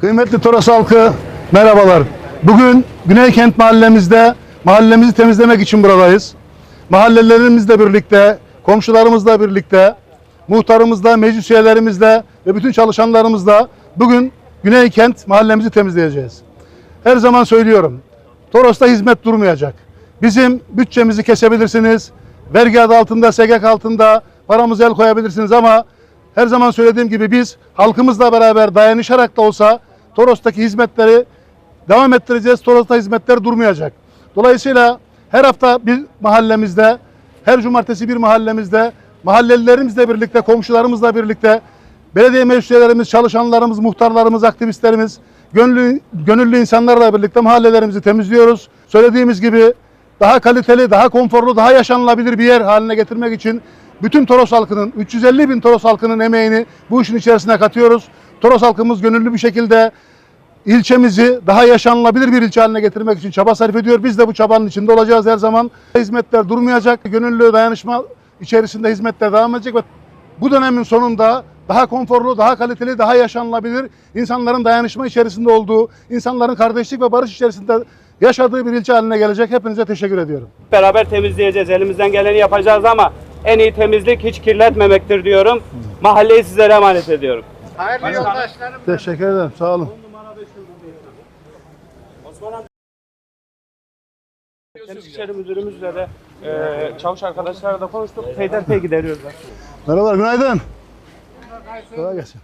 Kıymetli Toros halkı merhabalar. Bugün Güneykent mahallemizde mahallemizi temizlemek için buradayız. Mahallelerimizle birlikte, komşularımızla birlikte, muhtarımızla, meclis üyelerimizle ve bütün çalışanlarımızla bugün Güneykent mahallemizi temizleyeceğiz. Her zaman söylüyorum. Toros'ta hizmet durmayacak. Bizim bütçemizi kesebilirsiniz. Vergi adı altında, SGK altında paramızı el koyabilirsiniz ama her zaman söylediğim gibi biz halkımızla beraber dayanışarak da olsa Toros'taki hizmetleri devam ettireceğiz. Toros'ta hizmetler durmayacak. Dolayısıyla her hafta bir mahallemizde, her cumartesi bir mahallemizde, mahallelilerimizle birlikte, komşularımızla birlikte, belediye meclis çalışanlarımız, muhtarlarımız, aktivistlerimiz, gönüllü, gönüllü insanlarla birlikte mahallelerimizi temizliyoruz. Söylediğimiz gibi daha kaliteli, daha konforlu, daha yaşanılabilir bir yer haline getirmek için bütün Toros halkının, 350 bin Toros halkının emeğini bu işin içerisine katıyoruz. Toros halkımız gönüllü bir şekilde ilçemizi daha yaşanılabilir bir ilçe haline getirmek için çaba sarf ediyor. Biz de bu çabanın içinde olacağız her zaman. Hizmetler durmayacak. Gönüllü dayanışma içerisinde hizmetler devam edecek ve bu dönemin sonunda daha konforlu, daha kaliteli, daha yaşanılabilir, insanların dayanışma içerisinde olduğu, insanların kardeşlik ve barış içerisinde yaşadığı bir ilçe haline gelecek. Hepinize teşekkür ediyorum. Beraber temizleyeceğiz. Elimizden geleni yapacağız ama en iyi temizlik hiç kirletmemektir diyorum. Mahalleyi sizlere emanet ediyorum. Hayırlı yoldaşlarım. Teşekkür ederim. Sağ olun. Temizlikçileri müdürümüzle de e, çavuş arkadaşlarla da konuştuk. Peyderpey gideriyoruz. Merhabalar, günaydın. Kolay gelsin.